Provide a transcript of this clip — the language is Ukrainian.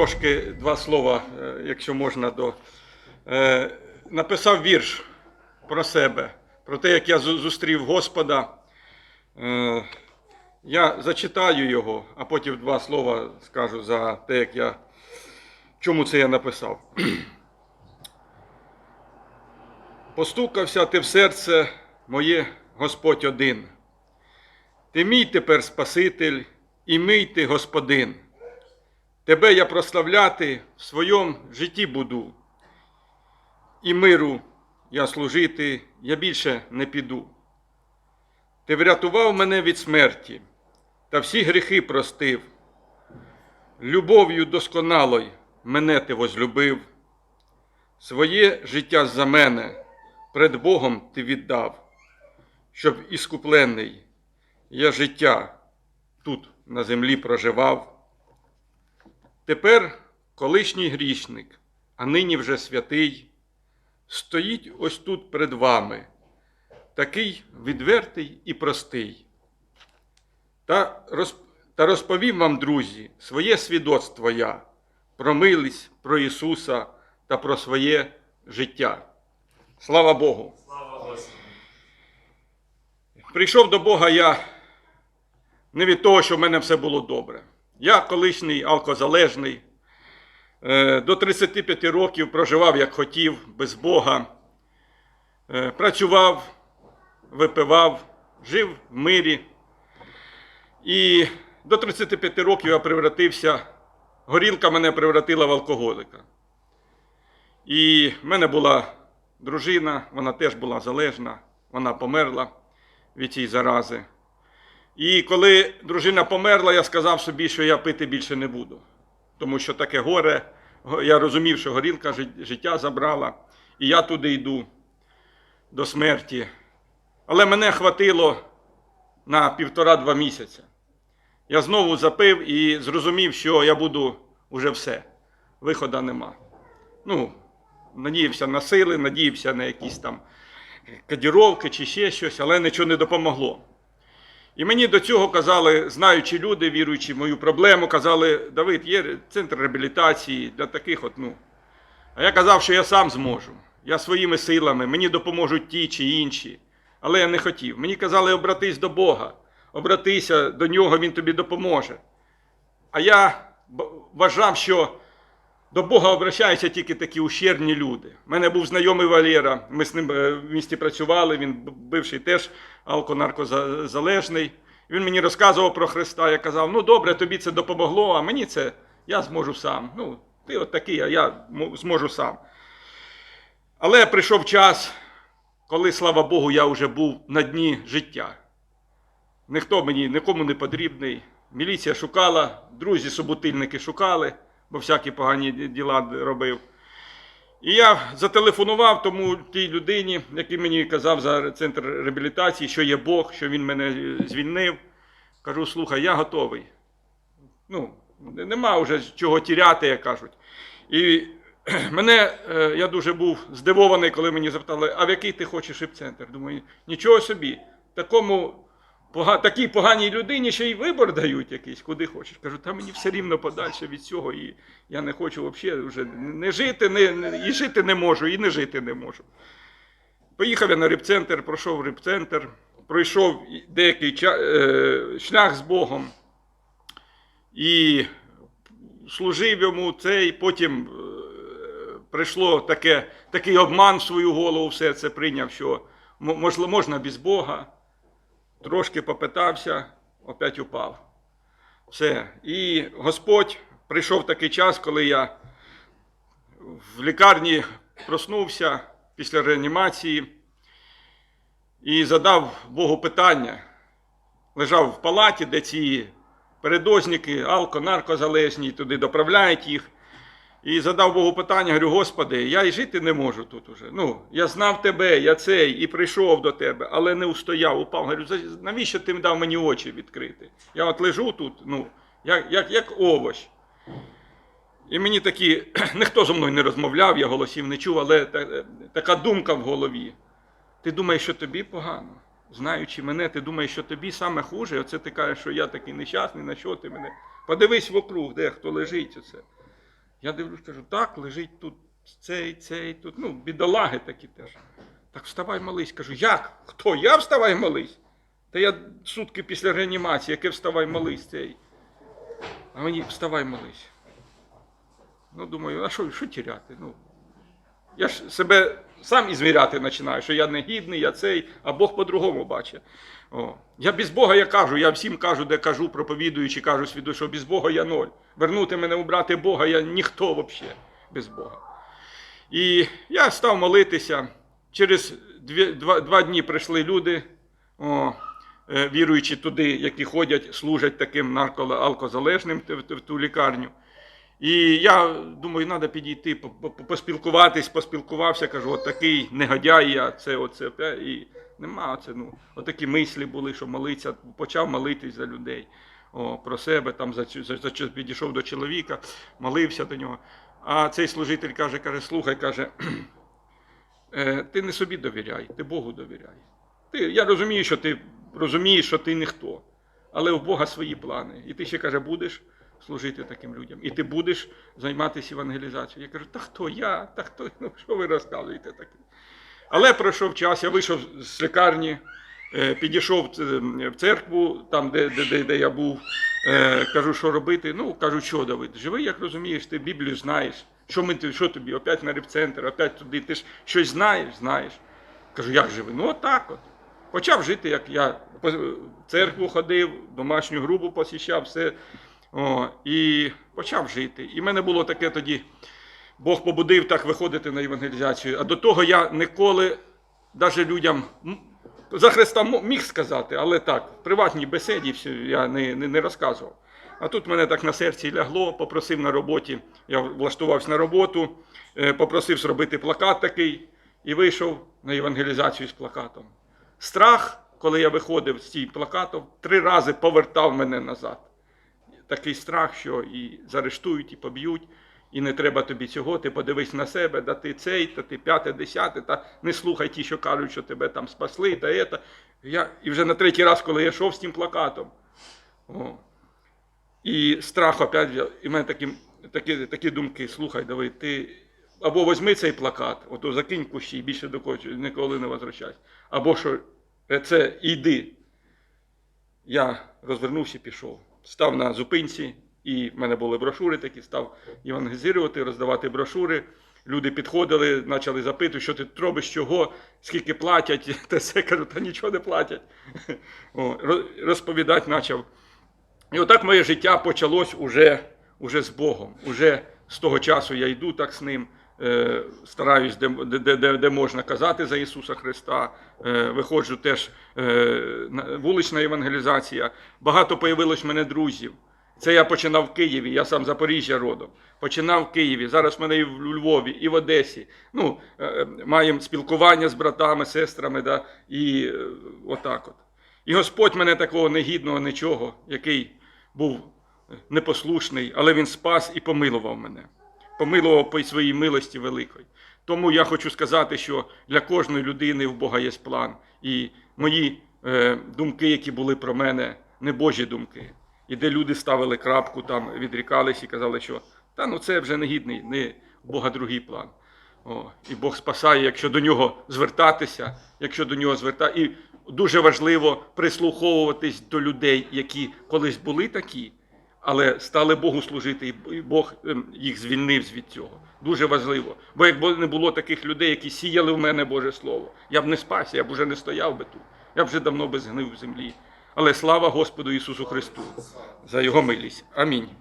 трошки два слова, е, якщо можна, до. Е, написав вірш про себе, про те, як я зустрів Господа. Е, я зачитаю його, а потім два слова скажу за те, як я. Чому це я написав? Постукався ти в серце моє, Господь один. Ти мій тепер Спаситель і мій ти Господин. Тебе я прославляти в своєму житті буду. І миру я служити, я більше не піду. Ти врятував мене від смерті та всі гріхи простив. Любов'ю досконалою мене ти возлюбив. Своє життя за мене пред Богом ти віддав, щоб іскуплений я життя тут на землі проживав. Тепер колишній грішник, а нині вже святий, стоїть ось тут перед вами, такий відвертий і простий. Та, та розповім вам, друзі, своє свідоцтво я про милість, про Ісуса та про своє життя. Слава Богу! Слава Прийшов до Бога я не від того, що в мене все було добре. Я колишній алкозалежний, е, до 35 років проживав як хотів, без Бога, Е, працював, випивав, жив в мирі. І до 35 років я превратився, горілка мене превратила в алкоголика. І в мене була дружина, вона теж була залежна, вона померла від цієї зарази. І коли дружина померла, я сказав собі, що я пити більше не буду. Тому що таке горе, я розумів, що горілка життя забрала, і я туди йду до смерті. Але мене хватило на півтора-два місяця. Я знову запив і зрозумів, що я буду уже все. Виходу нема. Ну, надіявся на сили, надіявся на якісь там кодіровки чи ще щось, але нічого не допомогло. І мені до цього казали, знаючи люди, віруючи в мою проблему, казали, Давид, є центр реабілітації для таких от, ну. А я казав, що я сам зможу. Я своїми силами, мені допоможуть ті чи інші. Але я не хотів. Мені казали, обратись до Бога, обратися до нього, Він тобі допоможе. А я вважав, що до Бога обращаються тільки такі ущербні люди. У мене був знайомий Валера, ми з ним е, в місті працювали, він бивший теж алконаркозалежний. Він мені розказував про Христа. Я казав, ну добре, тобі це допомогло, а мені це я зможу сам. Ну, ти от такий, а я зможу сам. Але прийшов час, коли, слава Богу, я вже був на дні життя. Ніхто мені нікому не потрібний. Міліція шукала, друзі собутильники шукали, бо всякі погані діла робив. І я зателефонував тому тій людині, який мені казав за центр реабілітації, що є Бог, що він мене звільнив. Кажу, слухай, я готовий. Ну, нема вже чого тіряти, як кажуть. І мене, е, я дуже був здивований, коли мені запитали, а в який ти хочеш іп-центр? Думаю, нічого собі, такому такій поганій людині ще й вибор дають якийсь, куди хочеш. Кажу, та мені все рівно подальше від цього, і я не хочу взагалі вже не жити, не, і жити не можу, і не жити не можу. Поїхав я на репцентр, пройшов репцентр, пройшов деякий е, шлях з Богом і служив йому цей, потім е, прийшло таке, такий обман в свою голову, все це прийняв, що можна без Бога. Трошки попитався, опять упав. Все. І Господь прийшов такий час, коли я в лікарні проснувся після реанімації і задав Богу питання. Лежав в палаті, де ці передозники, алко, наркозалежні, туди доправляють їх. І задав Богу питання, говорю, Господи, я і жити не можу тут уже. Ну, я знав тебе, я цей, і прийшов до тебе, але не устояв, упав. Говорю, навіщо ти дав мені очі відкрити? Я от лежу тут, ну, як, як, як овощ. І мені такі, ніхто зі мною не розмовляв, я голосів не чув, але та- така думка в голові. Ти думаєш, що тобі погано? Знаючи мене, ти думаєш, що тобі саме хуже, оце ти кажеш, що я такий нещасний, на що ти мене? Подивись вокруг, де хто лежить оце. Я дивлюсь, кажу, так, лежить тут цей, цей, тут. Ну, бідолаги такі теж. Так вставай молись. Кажу, як? Хто? Я вставай молись? Та я сутки після реанімації, яке вставай молись цей. А мені вставай молись. Ну, думаю, а що, що тіряти? Ну, я ж себе сам ізміряти починаю, що я не гідний, я цей, а Бог по-другому бачить. О. Я без Бога я кажу, я всім кажу, де кажу, проповідуючи, кажу свіду, що без Бога я ноль. Вернути мене убрати Бога, я ніхто взагалі без Бога. І я став молитися. Через дві, два, два дні прийшли люди, о, е, віруючи туди, які ходять, служать таким наркоалкозалежним в ту лікарню. І я думаю, треба підійти, по- по- поспілкуватись, поспілкувався, кажу, от такий негодяй, я це, оце, і нема це. Ну, отакі мислі були, що молитися, почав молитись за людей. О, про себе, там за, за, за- підійшов до чоловіка, молився до нього. А цей служитель каже, каже, слухай, каже, «е, ти не собі довіряй, ти Богу довіряй. Ти, я розумію, що ти розумієш, що ти ніхто, але у Бога свої плани. І ти ще каже, будеш служити таким людям. І ти будеш займатися евангелізацією. Я кажу, та хто я? Та хто? Ну що ви розказуєте таке? Але пройшов час, я вийшов з лікарні, е, підійшов в- в церкву, там, де, де, де, де я був. Е, кажу, що робити. Ну, кажу, що Давид, живи, як розумієш, ти Біблію знаєш. Що, ми, що тобі? Опять на репцентр, опять туди. Ти ж щось знаєш, знаєш. Кажу, як живи? Ну, отак от. Почав жити, як я в церкву ходив, домашню групу посіщав, все. О, і почав жити. І в мене було таке тоді. Бог побудив так виходити на евангелізацію. А до того я ніколи навіть людям за Христа міг сказати, але так, в приватній бесіді все я не, не, не розказував. А тут мене так на серці лягло, попросив на роботі, я влаштувався на роботу, е, попросив зробити плакат такий і вийшов на евангелізацію з плакатом. Страх, коли я виходив з цим плакатом, три рази повертав мене назад такий страх, що і заарештують, і поб'ють, і не треба тобі цього, ти подивись на себе, да ти цей, та ти п'яте, десяте, та не слухай ті, що кажуть, що тебе там спасли, та ета. Я, і вже на третій раз, коли я йшов з тим плакатом, о, і страх опять, і в мене такі, такі, такі думки, слухай, Давид, ти або візьми цей плакат, ото закинь кущі і більше до когось ніколи не возвращайся. Або що е, це йди. Я розвернувся і пішов. Став на зупинці, і в мене були брошури такі, став евангелізувати, роздавати брошури. Люди підходили, почали запитувати, що ти робиш, чого, скільки платять. Та все кажу, та нічого не платять. Розповідати почав. І отак моє життя почалось уже, уже з Богом. Уже з того часу я йду так з ним, стараюсь, де, де, де, де можна казати за Ісуса Христа. Е, виходжу теж е, на- вулична евангелізація. Багато появилось мене друзів. Це я починав в Києві, я сам Запоріжжя родом. Починав в Києві. Зараз в мене і в Львові, і в Одесі. Ну, е, е, маємо спілкування з братами, сестрами, да, і е, отак от. І Господь мене такого негідного нічого, який був непослушний, але він спас і помилував мене. Помилував по своїй милості великої. Тому я хочу сказати, що для кожної людини в Бога є план. І мої е, думки, які були про мене, не Божі думки. І де люди ставили крапку, там відрікались і казали, що та ну це вже негідний, не в Бога другий план. О, і Бог спасає, якщо до нього звертатися, якщо до нього звертатися. І дуже важливо прислуховуватись до людей, які колись були такі, але стали Богу служити, і- Бог ем, їх звільнив від цього. Дуже важливо. Бо якби не було таких людей, які сіяли в мене Боже Слово, я б не спасся, я б уже не стояв би тут. Я б вже давно би згнив в землі. Але слава Господу Ісусу Христу за Його милість. Амінь.